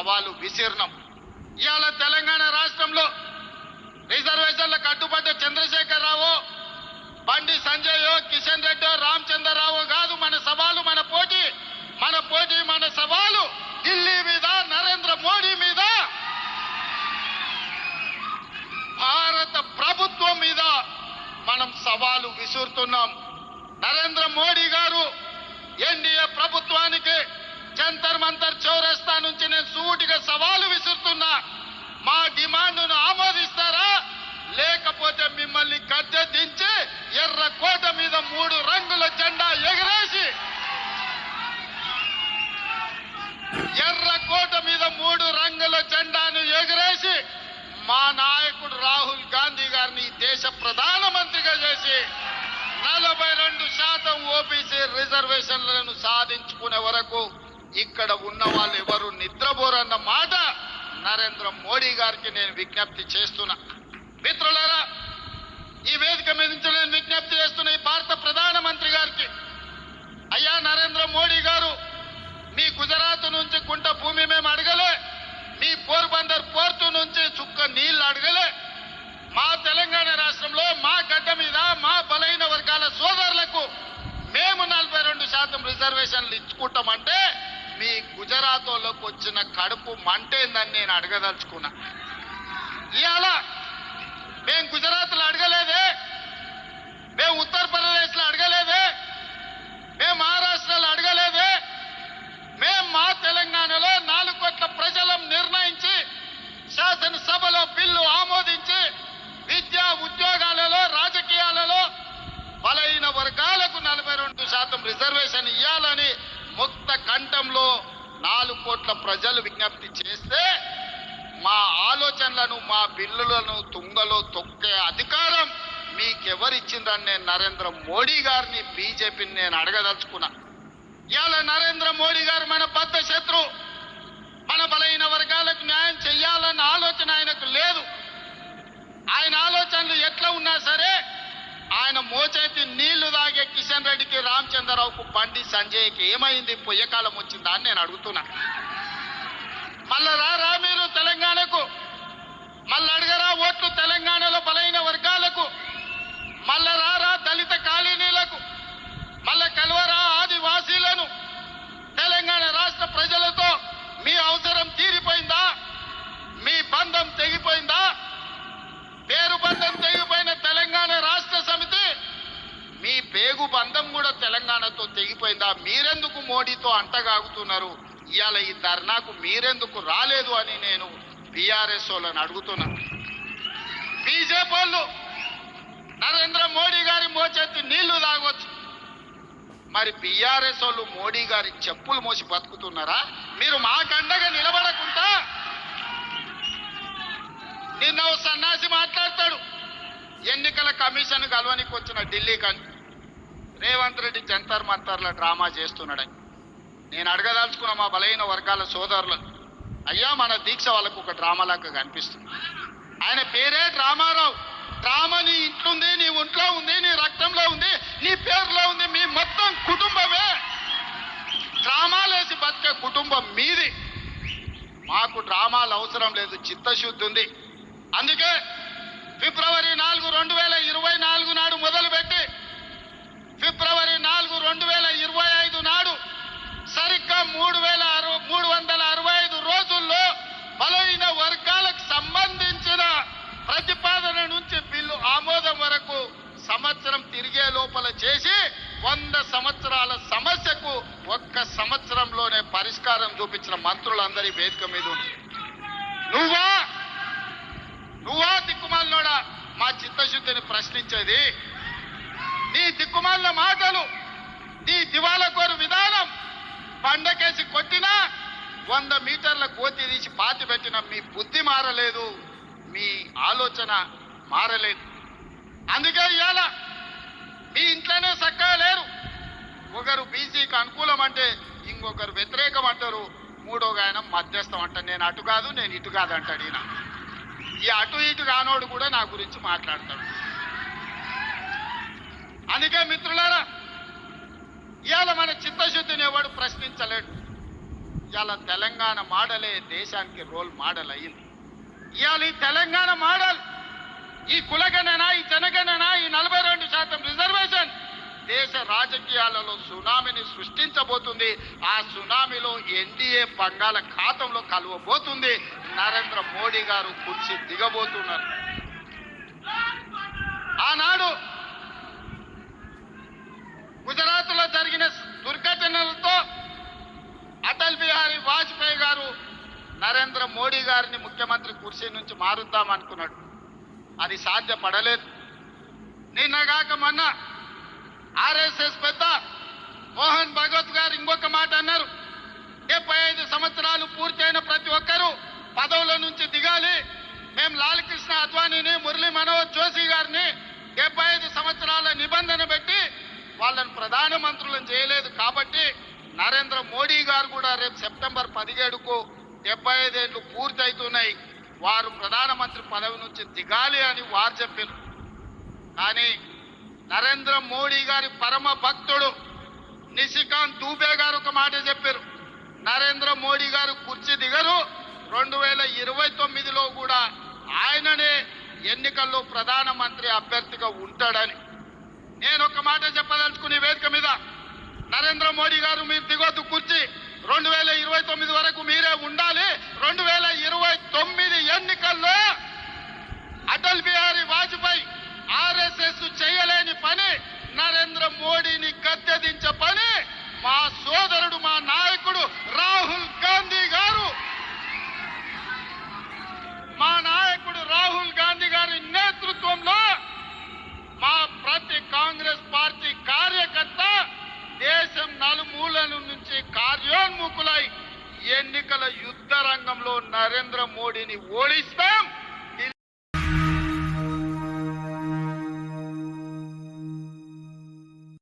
సవాలు విసీర్ణం. ఇవాళ తెలంగాణ రాష్ట్రంలో రిజర్వేషన్ల కట్టుబడ్డ చంద్రశేఖరరావు బండి సంజయ్ కిషన్ రెడ్డి రామచంద్రరావు కాదు మన సవాలు మన పోటీ. మన పోటీ మన సవాలు ఢిల్లీ మీద నరేంద్ర మోడీ మీద. భారత ప్రభుత్వం మీద మనం సవాలు విసురుతున్నాం. నరేంద్ర మోడీ గారు ఎన్డీఏ ప్రభుత్వానికి జంతర్ మంతర్ చౌరస్తా నుంచి నేను సూటిగా సవాలు విసురుతున్నా. మా డిమాండ్ను ఆమోదిస్తారా? లేకపోతే మిమ్మల్ని గద్దె దించి ఎర్ర కోట మీద మూడు రంగుల జెండా ఎగరేసి ఎర్ర కోట మీద మూడు రంగుల జెండాను ఎగరేసి మా నాయకుడు రాహుల్ గాంధీ గారిని దేశ ప్రధానమంత్రిగా చేసి నలభై రెండు శాతం ఓబీసీ రిజర్వేషన్లను సాధించుకునే వరకు ఇక్కడ ఉన్న వాళ్ళు ఎవరు నిద్రపోరన్న మాట నరేంద్ర మోడీ గారికి నేను విజ్ఞప్తి చేస్తున్నా. మిత్రులారా ఈ వేదిక మీద నుంచి నేను విజ్ఞప్తి చేస్తున్న ఈ భారత ప్రధానమంత్రి గారికి. అయ్యా నరేంద్ర మోడీ గారు మీ గుజరాత్ నుంచి కుంట భూమి మేము అడగలే మీ పోర్బందర్ పోర్టు నుంచి చుక్క నీళ్ళు అడగలే మా తెలంగాణ రాష్ట్రంలో మా గడ్డ మీద మా బలైన వర్గాల సోదరులకు మేము నలభై రెండు శాతం రిజర్వేషన్లు ఇచ్చుకుంటామంటే మీ గుజరాత్ వాళ్ళకు వచ్చిన కడుపు మంటేందని నేను అడగదలుచుకున్నా. ఇవాళ మేము గుజరాత్లో అడగలేదే. మేము ఉత్తరప్రదేశ్లో అడగలేదే. మేము మహారాష్ట్రలో అడగలేదే. మేము మా తెలంగాణలో నాలుగు కోట్ల ప్రజలం నిర్ణయించి శాసనసభలో బిల్లు ఆమోదించి విద్యా ఉద్యోగాలలో రాజకీయాలలో బలహీన వర్గాలకు నలభై రెండు శాతం రిజర్వేషన్ ఇవ్వాలని ప్రాంతంలో నాలుగు కోట్ల ప్రజలు విజ్ఞప్తి చేస్తే మా ఆలోచనలను మా బిల్లులను తుంగలో తొక్కే అధికారం మీకెవరిచ్చిందని నేను నరేంద్ర మోడీ గారిని బీజేపీని నేను అడగదలుచుకున్నా. ఇవాళ నరేంద్ర మోడీ గారు మన బద్ద శత్రు. మన బలైన వర్గాలకు న్యాయం చెయ్యాలన్న ఆలోచన ఆయనకు లేదు. ఆయన ఆలోచనలు ఎట్లా ఉన్నా సరే ఆయన మోచేతి నీళ్ళు తాగే జగన్ రెడ్డికి రామచంద్రరావుకు బండి సంజయ్కి ఏమైంది? పొయ్యకాలం వచ్చిందా అని నేను అడుగుతున్నా. మళ్ళా రా మీరు తెలంగాణకు? మళ్ళీ అడగరా ఓట్లు తెలంగాణలో బలైన వర్గాలకు మోడీతో అంటగాగుతున్నారు. ఇవాళ ఈ ధర్నాకు మీరెందుకు రాలేదు అని నేను బీఆర్ఎస్ వాళ్ళని అడుగుతున్నాను బీజేపీ వాళ్ళు నరేంద్ర మోడీ గారి మోచేతి నీళ్ళు తాగొచ్చు. మరి బీఆర్ఎస్ వాళ్ళు మోడీ గారి చెప్పులు మోసి బతుకుతున్నారా? మీరు మాకండగా నిలబడకుండా నిన్న ఓ సన్నాసి మాట్లాడతాడు. ఎన్నికల కమిషన్ కలవనికి వచ్చిన ఢిల్లీ కానీ రేవంత్ రెడ్డి జంతర్ మంతర్ల డ్రామా చేస్తున్నాడని. నేను అడగదలుచుకున్న మా బలహీన వర్గాల సోదరులను. అయ్యా మన దీక్ష వాళ్ళకు ఒక డ్రామాలాగా కనిపిస్తుంది. ఆయన పేరే డ్రామారావు డ్రామా నీ ఇంట్లుంది నీ ఒంట్లో ఉంది నీ రక్తంలో ఉంది నీ పేరులో ఉంది మీ మొత్తం కుటుంబమే. డ్రామాలేసి బతికే కుటుంబం మీది. మాకు డ్రామాలు అవసరం లేదు చిత్తశుద్ధి ఉంది. అందుకే ఫిబ్రవరి నాలుగు రెండు వేల ఇరవై నాలుగు నాడు మొదలుపెట్టి ఫిబ్రవరి నాలుగు రెండు వేల ఇరవై ఐదు నాడు సరిగ్గా మూడు వేల అరవై మూడు వందల అరవై ఐదు రోజుల్లో బలహీన వర్గాలకు సంబంధించిన ప్రతిపాదన నుంచి బిల్లు ఆమోదం వరకు సంవత్సరం తిరిగే లోపల చేసి వంద సంవత్సరాల సమస్యకు ఒక్క సంవత్సరంలోనే పరిష్కారం చూపించిన మంత్రులందరి వేదిక మీద ఉంది. నువ్వా? నువ్వా దిక్కుమాలనోడా? మా చిత్తశుద్ధిని ప్రశ్నించేది. నీ దిక్కుమాలిన మాటలు బండకేసి కొట్టినా వంద మీటర్ల కోతి తీసి పాతి పెట్టిన మీ బుద్ధి మారలేదు మీ ఆలోచన మారలేదు. అందుకే ఇవాళ మీ ఇంట్లోనే చక్కగా లేరు. ఒకరు బీసీకి అనుకూలం అంటే ఇంకొకరు వ్యతిరేకం అంటారు మూడో గాయనం మధ్యస్థం అంట నేను అటు కాదు నేను ఇటు కాదు అంటాడు ఈయన. ఈ అటు ఇటు కానోడు కూడా నా గురించి మాట్లాడతాడు. అందుకే మిత్రులారా ఇవాళ మన చిత్తశుద్ధిని ఎవడు ప్రశ్నించలేడు. ఇవాళ తెలంగాణ మోడలే దేశానికి రోల్ మోడల్ అయింది. ఇవాళ ఈ తెలంగాణ మోడల్ ఈ కులగణన ఈ జనగణన ఈ నలభై రెండు శాతం రిజర్వేషన్ దేశ రాజకీయాలలో సునామీని సృష్టించబోతుంది. ఆ సునామీలో ఎన్డీఏ బంగాళాఖాతంలో కలవబోతుంది. నరేంద్ర మోడీ గారు కుర్చీ దిగబోతున్నారు ఆనాడు గుజరాత్లో జరిగిన దుర్ఘటనలతో అటల్ బిహారీ వాజ్పేయి గారు నరేంద్ర మోడీ గారిని ముఖ్యమంత్రి కుర్చీ నుంచి మారుద్దాం అనుకున్నాడు. అది సాధ్యపడలేదు. నిన్నగాక మొన్న ఆర్ఎస్ఎస్ పెద్ద మోహన్ భగవత్ గారు ఇంకొక మాట అన్నారు. డెబ్బై ఐదు సంవత్సరాలు పూర్తయిన ప్రతి ఒక్కరూ పదవుల నుంచి దిగాలి. మేము లాలకృష్ణ అద్వానీని మురళీ మనోహర్ జోషి గారిని డెబ్బై ఐదు సంవత్సరాల నిబంధన పెట్టి వాళ్ళని ప్రధానమంత్రులను చేయలేదు కాబట్టి నరేంద్ర మోడీ గారు కూడా రేపు సెప్టెంబర్ పదిహేడుకు డెబ్బై ఐదేళ్ళు పూర్తవుతున్నాయి వారు ప్రధానమంత్రి పదవి నుంచి దిగాలి అని వారు చెప్పారు. కానీ నరేంద్ర మోడీ గారి పరమ భక్తుడు నిశికాంత్ దూబే గారు ఒక మాట చెప్పారు. నరేంద్ర మోడీ గారు కుర్చీ దిగరు. రెండు వేల ఇరవై తొమ్మిదిలో కూడా ఆయననే ఎన్నికల్లో ప్రధానమంత్రి అభ్యర్థిగా ఉంటాడని. నేను ఒక మాట చెప్పదలుచుకుని వేదిక మీద నరేంద్ర మోడీ గారు మీరు దిగొద్దు కుర్చీ. రెండు వేల ఇరవై తొమ్మిది వరకు మీరే ఉండాలి. రెండు వేల ఇరవై తొమ్మిది ఎన్నికల్లో అటల్ బిహారీ వాజ్పేయి ఆర్ఎస్ఎస్ చేయలేని పని. నరేంద్ర మోడీని గద్దెదించే పని. మా సోదరుడు మా దేశం నలుమూలల నుంచి కార్యోన్ముఖులై ఎన్నికల యుద్ధ రంగంలో నరేంద్ర మోడీని ఓడిస్తాం.